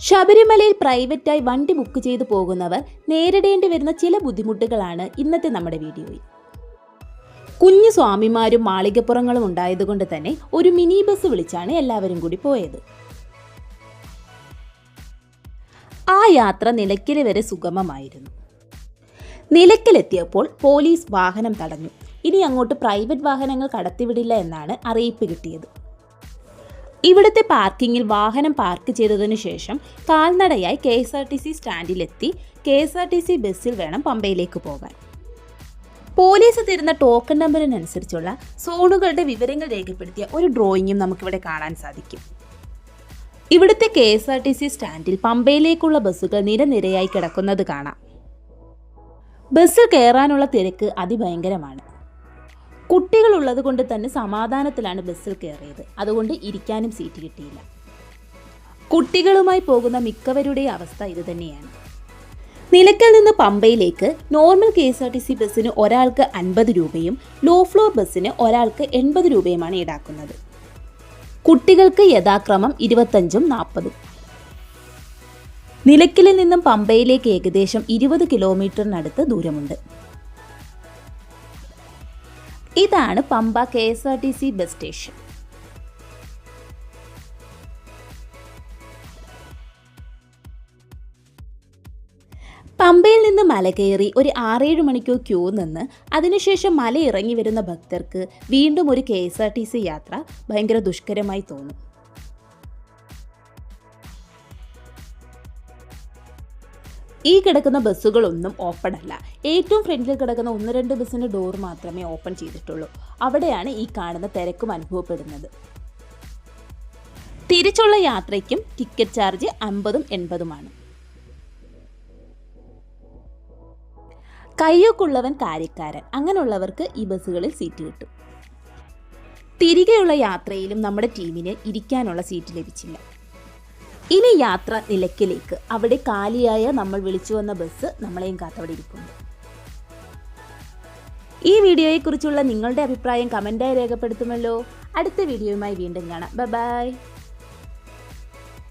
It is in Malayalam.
ശബരിമലയിൽ പ്രൈവറ്റായി വണ്ടി ബുക്ക് ചെയ്തു പോകുന്നവർ നേരിടേണ്ടി വരുന്ന ചില ബുദ്ധിമുട്ടുകളാണ് ഇന്നത്തെ നമ്മുടെ വീഡിയോയിൽ. കുഞ്ഞു സ്വാമിമാരും മാളികപ്പുറങ്ങളും ഉണ്ടായതുകൊണ്ട് തന്നെ ഒരു മിനി ബസ് വിളിച്ചാണ് എല്ലാവരും കൂടി പോയത്. ആ യാത്ര നിലയ്ക്കൽ വരെ സുഗമമായിരുന്നു. നിലയ്ക്കലെത്തിയപ്പോൾ പോലീസ് വാഹനം തടഞ്ഞു. ഇനി അങ്ങോട്ട് പ്രൈവറ്റ് വാഹനങ്ങൾ കടത്തിവിടില്ല എന്നാണ് അറിയിപ്പ് കിട്ടിയത്. ഇവിടുത്തെ പാർക്കിങ്ങിൽ വാഹനം പാർക്ക് ചെയ്തതിനു ശേഷം കാൽനടയായി K S R T C സ്റ്റാൻഡിലെത്തി K S R T C ബസ്സിൽ വേണം പമ്പയിലേക്ക് പോകാൻ. പോലീസ് തരുന്ന ടോക്കൺ നമ്പറിനനുസരിച്ചുള്ള സോണുകളുടെ വിവരങ്ങൾ രേഖപ്പെടുത്തിയ ഒരു ഡ്രോയിങ്ങും നമുക്കിവിടെ കാണാൻ സാധിക്കും. ഇവിടുത്തെ K S R T C സ്റ്റാൻഡിൽ പമ്പയിലേക്കുള്ള ബസ്സുകൾ നിരനിരയായി കിടക്കുന്നത് കാണാം. ബസ്സിൽ കയറാനുള്ള തിരക്ക് അതിഭയങ്കരമാണ്. കുട്ടികളുള്ളത് കൊണ്ട് തന്നെ സമാധാനത്തിലാണ് ബസ്സിൽ കയറിയത്. അതുകൊണ്ട് ഇരിക്കാനും സീറ്റ് കിട്ടിയില്ല. കുട്ടികളുമായി പോകുന്ന മിക്കവരുടെയും അവസ്ഥ ഇതുതന്നെയാണ് നിലയ്ക്കൽ നിന്ന് പമ്പയിലേക്ക് normal K S R T C ബസ്സിന് ഒരാൾക്ക് അൻപത് രൂപയും ലോ ഫ്ലോർ ബസ്സിന് ഒരാൾക്ക് എൺപത് രൂപയുമാണ് ഈടാക്കുന്നത്. കുട്ടികൾക്ക് യഥാക്രമം ഇരുപത്തഞ്ചും നാൽപ്പതും. നിലയ്ക്കലിൽ നിന്നും പമ്പയിലേക്ക് ഏകദേശം ഇരുപത് കിലോമീറ്ററിനടുത്ത് ദൂരമുണ്ട്. ഇതാണ് Pamba K S R T C bus station. പമ്പയിൽ നിന്ന് മല കയറി ഒരു ആറേഴ് മണിക്കൂർ ക്യൂ നിന്ന് അതിനുശേഷം മല ഇറങ്ങി വരുന്ന ഭക്തർക്ക് വീണ്ടും ഒരു K S R T C യാത്ര ഭയങ്കര ദുഷ്കരമായി തോന്നും. ഈ കിടക്കുന്ന ബസ്സുകളൊന്നും ഓപ്പൺ അല്ല ഏറ്റവും ഫ്രണ്ടിൽ കിടക്കുന്ന ഒന്ന് രണ്ട് ബസ്സിന്റെ ഡോർ മാത്രമേ ഓപ്പൺ ചെയ്തിട്ടുള്ളൂ. അവിടെയാണ് ഈ കാണുന്ന തിരക്കും അനുഭവപ്പെടുന്നത്. തിരിച്ചുള്ള യാത്രയ്ക്കും ടിക്കറ്റ് ചാർജ് അമ്പതും എൺപതുമാണ്. കയ്യൊക്കുള്ളവൻ കാര്യക്കാരൻ. അങ്ങനെയുള്ളവർക്ക് ഈ ബസ്സുകളിൽ സീറ്റ് കിട്ടും. തിരികെയുള്ള യാത്രയിലും നമ്മുടെ ടീമിന് ഇരിക്കാനുള്ള സീറ്റ് ലഭിച്ചില്ല. ഇനി യാത്ര നിലയ്ക്കലേക്ക്. അവിടെ കാലിയായ നമ്മൾ വിളിച്ചു വന്ന ബസ് നമ്മളെയും കാത്തവിടെ ഇരിക്കുന്നു ഈ വീഡിയോയെക്കുറിച്ചുള്ള നിങ്ങളുടെ അഭിപ്രായം കമന്റായി രേഖപ്പെടുത്തുമല്ലോ. അടുത്ത വീഡിയോയുമായി വീണ്ടും കാണാം. ബൈ